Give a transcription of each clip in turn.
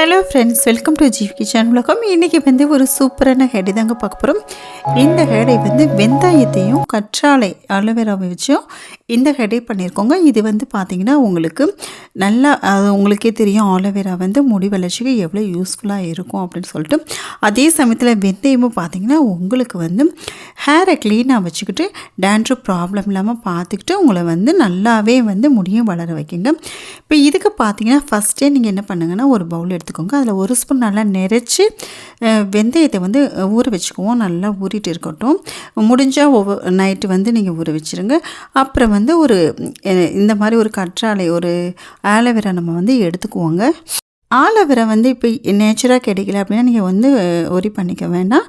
Hello friends welcome to G kitchen உலகம். இன்றைக்கி வந்து ஒரு சூப்பரான ஹெடை தாங்க பார்க்க போகிறோம் இந்த ஹெடை வந்து வெந்தாயத்தையும் கற்றாழை அலோவேராவை வச்சும் இந்த ஹேடை பண்ணியிருக்கோங்க இது வந்து பார்த்திங்கன்னா உங்களுக்கு நல்லா அது உங்களுக்கே தெரியும் ஆலோவேரா வந்து முடி வளர்ச்சிக்கு எவ்வளோ யூஸ்ஃபுல்லாக இருக்கும் அப்படின்னு சொல்லிட்டு. அதே சமயத்தில் வெந்தயமும் பார்த்திங்கன்னா உங்களுக்கு வந்து ஹேரை க்ளீனாக வச்சுக்கிட்டு டேண்ட்ரு ப்ராப்ளம் இல்லாமல் பார்த்துக்கிட்டு உங்களை வந்து நல்லாவே வந்து முடியும் வளர வைக்குங்க இப்போ இதுக்கு பார்த்தீங்கன்னா ஃபஸ்ட்டே நீங்கள் என்ன பண்ணுங்கன்னா ஒரு பவுல் எடுத்துக்கோங்க. அதில் ஒரு ஸ்பூன் நல்லா நிறைச்சி வெந்தயத்தை வந்து ஊற வச்சுக்குவோம். நல்லா ஊறிட்டு இருக்கட்டும். முடிஞ்சால் ஒவ்வொரு நைட்டு வந்து நீங்கள் ஊற வச்சுருங்க. அப்புறம் வந்து ஒரு இந்த மாதிரி ஒரு கற்றாழை ஒரு ஆலோவேரா நம்ம வந்து எடுத்துக்குவோங்க. ஆலோவேரா வந்து இப்போ நேச்சராக கிடைக்கல அப்படின்னா நீங்கள் வந்து ஒரி பண்ணிக்க வேண்டாம்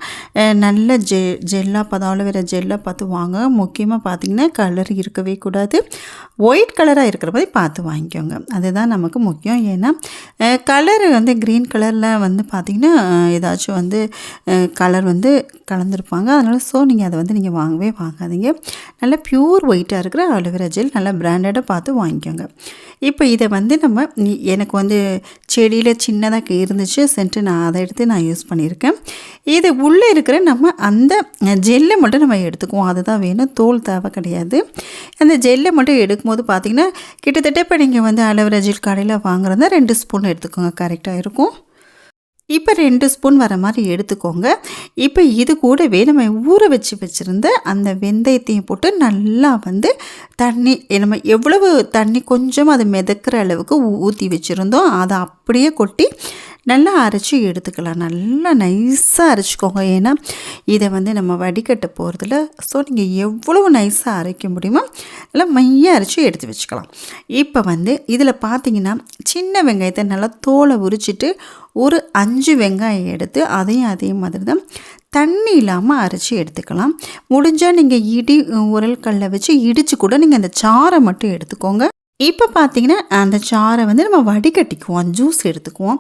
நல்ல ஜெ ஜெல்லாக பார்த்து ஆலோவேரா ஜெல்லாக பார்த்து வாங்க. முக்கியமாக பார்த்தீங்கன்னா கலர் இருக்கவே கூடாது. ஒயிட் கலராக இருக்கிற மாதிரி பார்த்து வாங்கிக்கோங்க. அதுதான் நமக்கு முக்கியம். ஏன்னா கலர் வந்து க்ரீன் கலரில் வந்து பார்த்திங்கன்னா ஏதாச்சும் வந்து கலர் வந்து கலந்துருப்பாங்க. அதனால் ஸோ நீங்கள் அதை வந்து நீங்கள் வாங்கவே வாங்காதீங்க. நல்லா ப்யூர் ஒயிட்டாக இருக்கிற அலோவேரா ஜெல் நல்லா பிராண்டடாக பார்த்து வாங்கிக்கோங்க. இப்போ இதை வந்து நம்ம எனக்கு வந்து செடியில் சின்னதாக இருந்துச்சு சென்ட்டு நான் அதை எடுத்து நான் யூஸ் பண்ணியிருக்கேன். இது உள்ளே இருக்கிற நம்ம அந்த ஜெல்லை மட்டும் நம்ம எடுத்துக்குவோம். அதுதான் வேணும் தோல் தேவை கிடையாது. அந்த ஜெல்லை மட்டும் எடுக்கும்போது பார்த்திங்கன்னா கிட்டத்தட்ட இப்போ நீங்கள் வந்து அலோவேரா ஜெல் கடையில் வாங்குறதா ரெண்டு ஸ்பூன் எடுத்துக்கோங்க கரெக்டாக இருக்கும். இப்போ ரெண்டு ஸ்பூன் வர மாதிரி எடுத்துக்கோங்க. இப்போ இது கூடவே நம்ம ஊற வச்சு வச்சுருந்த அந்த வெந்தயத்தையும் போட்டு நல்லா வந்து தண்ணி நம்ம எவ்வளவு தண்ணி கொஞ்சம் அது மிதக்கிற அளவுக்கு ஊற்றி வச்சுருந்தோம். அதை அப்படியே கொட்டி நல்லா அரைச்சி எடுத்துக்கலாம். நல்லா நைஸாக அரைச்சிக்கோங்க. ஏன்னா இதை வந்து நம்ம வடிகட்ட போகிறதுல ஸோ நீங்கள் எவ்வளவு நைஸாக அரைக்க முடியுமோ நல்லா மையாக அரைச்சி எடுத்து வச்சுக்கலாம். இப்போ வந்து இதில் பார்த்தீங்கன்னா சின்ன வெங்காயத்தை நல்லா தோலை உரிச்சிட்டு ஒரு அஞ்சு வெங்காயம் எடுத்து அதையும் அதே மாதிரி தான் தண்ணி இல்லாமல் அரைச்சி எடுத்துக்கலாம். முடிஞ்சால் நீங்கள் இடி உரல் கல்லை வச்சு இடித்து கூட நீங்கள் அந்த சாரை மட்டும் எடுத்துக்கோங்க. இப்போ பார்த்தீங்கன்னா அந்த சாறை வந்து நம்ம வடிகட்டிக்குவோம் ஜூஸ் எடுத்துக்குவோம்.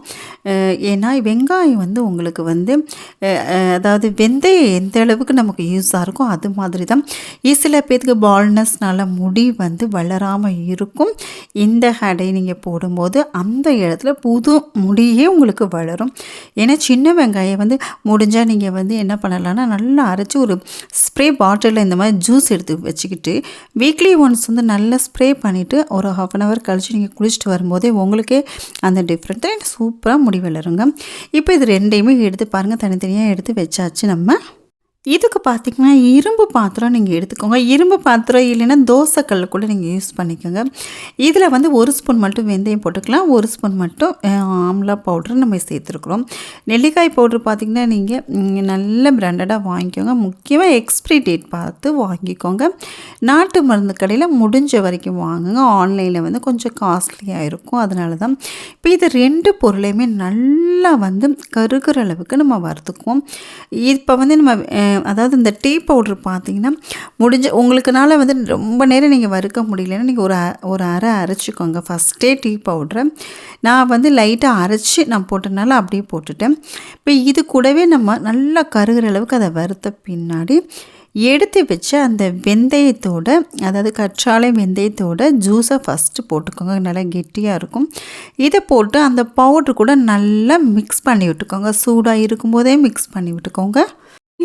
ஏன்னா வெங்காயம் வந்து உங்களுக்கு வந்து அதாவது வெந்தயம் எந்த அளவுக்கு நமக்கு யூஸாக இருக்கும் அது மாதிரி தான் சில பேர்த்துக்கு பால்னஸ்னால முடி வந்து வளராமல் இருக்கும். இந்த ஹடை நீங்கள் போடும்போது அந்த இடத்துல புது முடியே உங்களுக்கு வளரும். ஏன்னா சின்ன வெங்காயம் வந்து முடிஞ்சால் நீங்கள் வந்து என்ன பண்ணலான்னா நல்லா அரைச்சி ஒரு ஸ்ப்ரே பாட்டிலில் இந்த மாதிரி ஜூஸ் எடுத்து வச்சுக்கிட்டு வீக்லி ஒன்ஸ் வந்து நல்லா ஸ்ப்ரே பண்ணிவிட்டு ஒரு ஹாஃப் அன் ஹவர் கழிச்சு நீங்கள் குளிச்சுட்டு வரும்போதே உங்களுக்கே அந்த டிஃப்ரெண்ட்டாக சூப்பராக முடி வளருங்க இப்போ இது ரெண்டையுமே எடுத்து பாருங்கள் தனித்தனியாக எடுத்து வச்சாச்சு நம்ம. இதுக்கு பார்த்தீங்கன்னா இரும்பு பாத்திரம் நீங்கள் எடுத்துக்கோங்க. இரும்பு பாத்திரம் இல்லைன்னா தோசைக்கல்ல கூட நீங்கள் யூஸ் பண்ணிக்கோங்க. இதில் வந்து ஒரு ஸ்பூன் மட்டும் வெந்தயம் போட்டுக்கலாம். ஒரு ஸ்பூன் மட்டும் ஆம்லா பவுடர் நம்ம சேர்த்துருக்குறோம். நெல்லிக்காய் பவுடர் பார்த்திங்கன்னா நீங்கள் நல்ல பிராண்டடாக வாங்கிக்கோங்க. முக்கியமாக எக்ஸ்பிரி டேட் பார்த்து வாங்கிக்கோங்க. நாட்டு மருந்து கடையில் முடிஞ்ச வரைக்கும் வாங்குங்க. ஆன்லைனில் வந்து கொஞ்சம் காஸ்ட்லியாக இருக்கும். அதனால தான் இப்போ இது ரெண்டு பொருளையுமே நல்லா வந்து கருகிற அளவுக்கு நம்ம வறுத்துக்குவோம். இப்போ வந்து நம்ம அதாவது இந்த டீ பவுடர் பார்த்தீங்கன்னா முடிஞ்ச உங்களுக்குனால வந்து ரொம்ப நேரம் நீங்கள் வறுக்க முடியலன்னா நீங்கள் ஒரு அ- ஒரு அரை அரைச்சிக்கோங்க. ஃபஸ்ட்டே டீ பவுடரை. நான் வந்து லைட்டாக அரைச்சி நான் போட்டனால அப்படியே போட்டுட்டேன். இப்போ இது கூடவே நம்ம நல்லா கருகிற அளவுக்கு அதை வறுத்த பின்னாடி எடுத்து வச்ச அந்த வெந்தயத்தோட அதாவது கற்றாழை வெந்தயத்தோட ஜூஸை ஃபஸ்ட்டு போட்டுக்கோங்க. நல்லா கெட்டியாக இருக்கும். இதை போட்டு அந்த பவுட்ரு கூட நல்லா மிக்ஸ் பண்ணி விட்டுக்கோங்க. சூடாக இருக்கும்போதே மிக்ஸ் பண்ணி விட்டுக்கோங்க.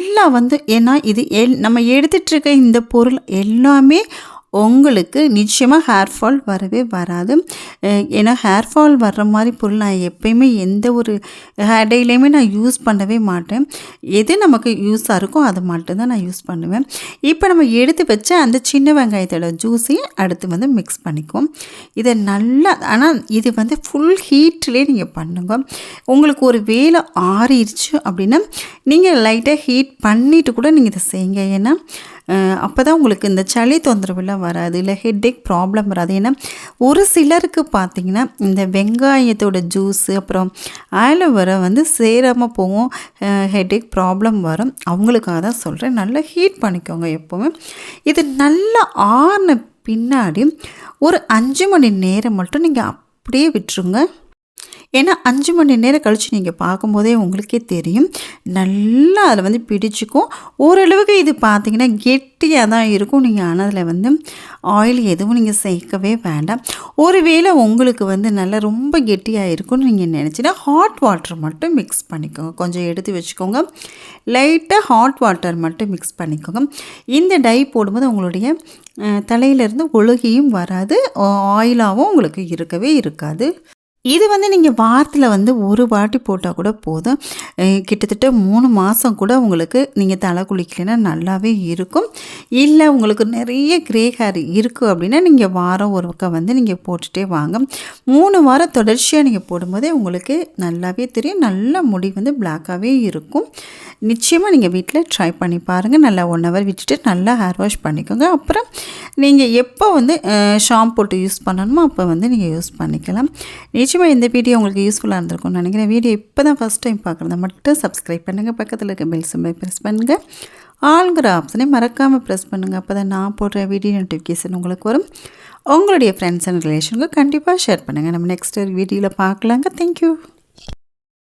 ஃபுல்லாக வந்து ஏன்னா இது எல் நம்ம எடுத்துகிட்ருக்க இருக்க இந்த பொருள் எல்லாமே உங்களுக்கு நிச்சயமாக ஹேர் ஃபால் வரவே வராது. ஏன்னா ஹேர் ஃபால் வர்ற மாதிரி பொருள் நான் எப்பயுமே எந்த ஒரு ஹேர் டேலையுமே நான் யூஸ் பண்ணவே மாட்டேன். எது நமக்கு யூஸாக இருக்கோ அதை மட்டும்தான் நான் யூஸ் பண்ணுவேன். இப்போ நம்ம எடுத்து வச்ச அந்த சின்ன வெங்காயத்தோட ஜூஸையும் அடுத்து வந்து மிக்ஸ் பண்ணிக்குவோம். இதை நல்லா ஆனால் இது வந்து ஃபுல் ஹீட்லேயே நீங்கள் பண்ணுங்க. உங்களுக்கு ஒரு வேலை ஆறிடுச்சு அப்படின்னா நீங்கள் லைட்டாக ஹீட் பண்ணிவிட்டு கூட நீங்கள் இதை செய்யுங்க. ஏன்னா அப்போ தான் உங்களுக்கு இந்த சளி தொந்தரவுலாம் வராது இல்லை ஹெட்டேக் ப்ராப்ளம் வராது. ஏன்னா ஒரு சிலருக்கு பார்த்திங்கன்னா இந்த வெங்காயத்தோட ஜூஸு அப்புறம் ஆலோவேரா வந்து சேராமல் போகும் ஹெட்டேக் ப்ராப்ளம் வரும். அவங்களுக்காக தான் சொல்கிறேன் நல்லா ஹீட் பண்ணிக்கோங்க எப்போவுமே. இது நல்லா ஆறின பின்னாடி ஒரு அஞ்சு மணி நேரம் மட்டும் நீங்கள் அப்படியே விட்டுருங்க. ஏன்னா அஞ்சு மணி நேரம் கழித்து நீங்கள் பார்க்கும்போதே உங்களுக்கே தெரியும். நல்லா அதில் வந்து பிடிச்சிக்கும். ஓரளவுக்கு இது பார்த்திங்கன்னா கெட்டியாக தான் இருக்கும். நீங்கள் ஆனால் அதில் வந்து ஆயில் எதுவும் நீங்கள் சேர்க்கவே வேண்டாம். ஒருவேளை உங்களுக்கு வந்து நல்லா ரொம்ப கெட்டியாக இருக்கும்னு நீங்கள் நினச்சினா ஹாட் வாட்டர் மட்டும் மிக்ஸ் பண்ணிக்கோங்க. கொஞ்சம் எடுத்து வச்சுக்கோங்க. லைட்டாக ஹாட் வாட்டர் மட்டும் மிக்ஸ் பண்ணிக்கோங்க. இந்த டை போடும்போது உங்களுடைய தலையிலேருந்து ஒழுகியும் வராது. ஆயிலாகவும் உங்களுக்கு இருக்கவே இருக்காது. இது வந்து நீங்கள் வாரத்தில் வந்து ஒரு வாட்டி போட்டால் கூட போதும். கிட்டத்தட்ட மூணு மாதம் கூட உங்களுக்கு நீங்கள் தலை குளிக்கலைன்னா நல்லாவே இருக்கும். இல்லை உங்களுக்கு நிறைய கிரே ஹேர் இருக்குது அப்படின்னா நீங்கள் வாரம் ஒரு பக்கம் வந்து நீங்கள் போட்டுகிட்டே வாங்க. மூணு வாரம் தொடர்ச்சியாக நீங்கள் போடும்போதே உங்களுக்கு நல்லாவே தெரியும். நல்ல முடி வந்து பிளாக்காகவே இருக்கும். நிச்சயமாக நீங்கள் வீட்டில் ட்ரை பண்ணி பாருங்கள் நல்லா ஒன் ஹவர் விட்டுட்டு நல்லா ஹேர் வாஷ் பண்ணிக்கோங்க. அப்புறம் நீங்கள் எப்போ வந்து ஷாம்பு போட்டு யூஸ் பண்ணணுமோ அப்போ வந்து நீங்கள் யூஸ் பண்ணிக்கலாம். நிச்சயம் நிச்சயமாக இந்த வீடியோ உங்களுக்கு யூஸ்ஃபுல்லாக இருந்திருக்கும்னு நினைக்கிறேன். வீடியோ இப்போ தான் ஃபஸ்ட் டைம் பார்க்குறத மட்டும் சப்ஸ்கிரைப் பண்ணுங்கள் பக்கத்தில் இருக்க பெல் சிம்பிளை ப்ரெஸ் பண்ணுங்கள் ஆளுங்கிற ஆப்ஷனை மறக்காமல் ப்ரெஸ் பண்ணுங்கள் அப்போ தான் நான் போடுற வீடியோ நோட்டிஃபிகேஷன் உங்களுக்கு வரும். உங்களுடைய ஃப்ரெண்ட்ஸ் அண்ட் ரிலேஷனுக்கு கண்டிப்பாக ஷேர் பண்ணுங்கள் நம்ம நெக்ஸ்ட் வீடியோவில் பார்க்கலாங்க. தேங்க்யூ